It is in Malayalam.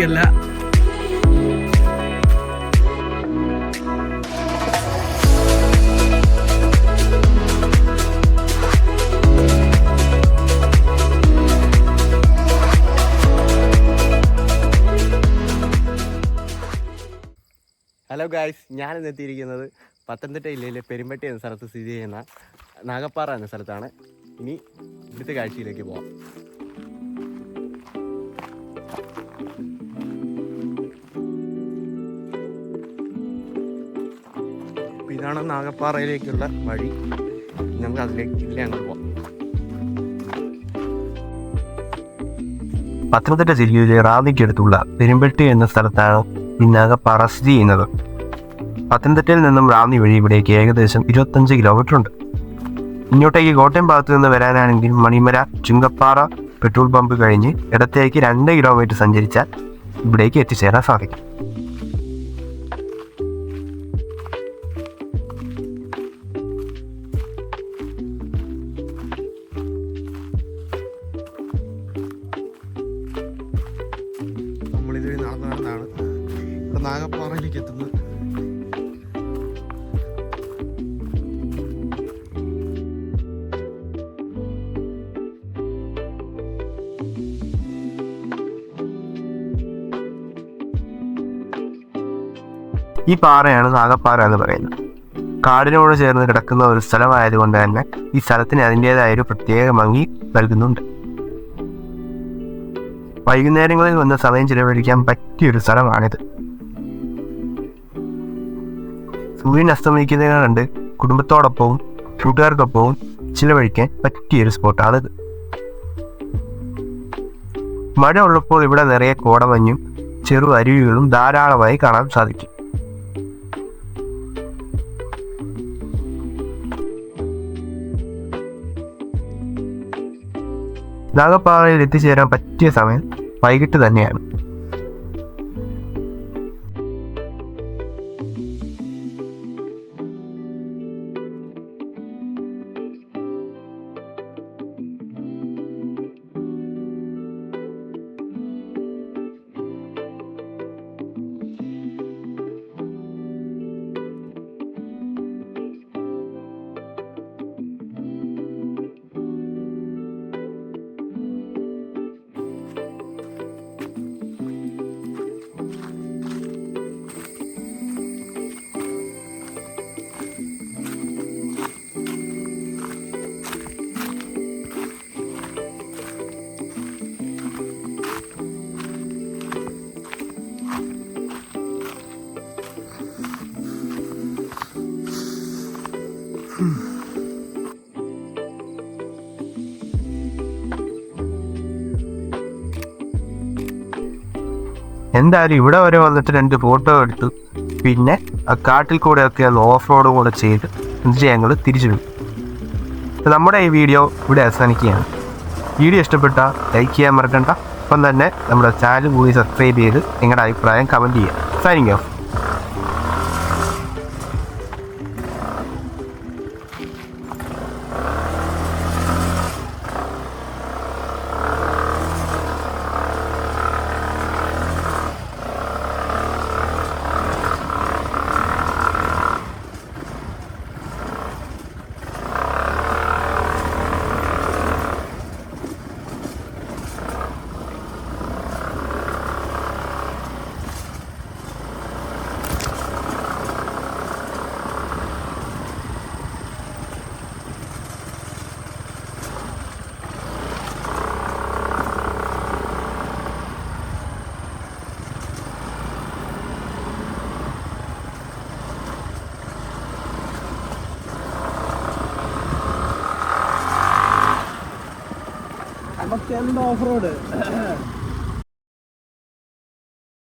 ഒറ്റയ്ക്കല്ല ഹലോ ഗായ്സ് ഞാൻ ഇന്ന് എത്തിയിരിക്കുന്നത് പത്തനംതിട്ട ജില്ലയിലെ പെരുമ്പട്ടി എന്ന സ്ഥലത്ത് സ്ഥിതി ചെയ്യുന്ന നാഗപ്പാറ എന്ന സ്ഥലത്താണ്. ഇനി ഇവിടുത്തെ കാഴ്ചയിലേക്ക് പോവാം. ഇതാണ് നാഗപ്പാറയിലേക്കുള്ള വഴി. നമുക്ക് അതിലേക്ക് അങ്ങോട്ട് പോവാം. പത്തനംതിട്ട ജില്ലയിലെ റാന്നിക്കടുത്തുള്ള പെരുമ്പെട്ടി എന്ന സ്ഥലത്താണ് ഈ നാഗപ്പാറ സ്ഥിതി ചെയ്യുന്നത്. പത്തനംതിട്ടയിൽ നിന്നും റാന്നി വഴി ഇവിടേക്ക് ഏകദേശം ഇരുപത്തഞ്ച് കിലോമീറ്റർ ഉണ്ട്. ഇങ്ങോട്ടേക്ക് കോട്ടയം ഭാഗത്ത് നിന്ന് വരാനാണെങ്കിൽ മണിമല ചുങ്കപ്പാറ പെട്രോൾ പമ്പ് കഴിഞ്ഞ് ഇടത്തേക്ക് രണ്ട് കിലോമീറ്റർ സഞ്ചരിച്ചാൽ ഇവിടേക്ക് എത്തിച്ചേരാൻ സാധിക്കും. ഇവിടെ നാഗപ്പാറയിലേക്ക് എത്തുന്നത്. ഈ പാറയാണ് നാഗപ്പാറ എന്ന് പറയുന്നത്. കാടിനോട് ചേർന്ന് കിടക്കുന്ന ഒരു സ്ഥലമായതുകൊണ്ട് തന്നെ ഈ സ്ഥലത്തിന് അതിന്റെതായ ഒരു പ്രത്യേക ഭംഗി നൽകുന്നുണ്ട്. വൈകുന്നേരങ്ങളിൽ വന്ന് സമയം ചിലവഴിക്കാൻ പറ്റിയൊരു സ്ഥലമാണിത്. സൂര്യൻ അസ്തമിക്കുന്നതിനെ കണ്ട് കുടുംബത്തോടൊപ്പവും കൂട്ടുകാർക്കൊപ്പവും ചിലവഴിക്കാൻ പറ്റിയൊരു സ്പോട്ടാണിത്. മഴ ഉള്ളപ്പോൾ ഇവിടെ നിറയെ കോടമഞ്ഞും ചെറു അരുവികളും ധാരാളമായി കാണാൻ സാധിക്കും. നാഗപ്പാറയിൽ എത്തിച്ചേരാൻ പറ്റിയ സമയം വൈകിട്ട് തന്നെയാണ്. എന്തായാലും ഇവിടെ വരെ വന്നിട്ട് രണ്ട് ഫോട്ടോ എടുത്തു. പിന്നെ ആ കാട്ടിൽ കൂടെ ഒക്കെ ഒന്ന് ഓഫ് റോഡ് കൂടെ ചെയ്ത് എന്നിട്ട് ഞങ്ങൾ തിരിച്ചു വിടും നമ്മുടെ ഈ വീഡിയോ ഇവിടെ അവസാനിക്കുകയാണ്. വീഡിയോ ഇഷ്ടപ്പെട്ട ലൈക്ക് ചെയ്യാൻ മറക്കണ്ട. അപ്പം തന്നെ നമ്മുടെ ചാനൽ കൂടി സബ്സ്ക്രൈബ് ചെയ്ത് നിങ്ങളുടെ അഭിപ്രായം കമന്റ് ചെയ്യുക. സൈനിങ് ഓഫ് നമുക്ക് എന്ത് ഓഫ് റോഡ്.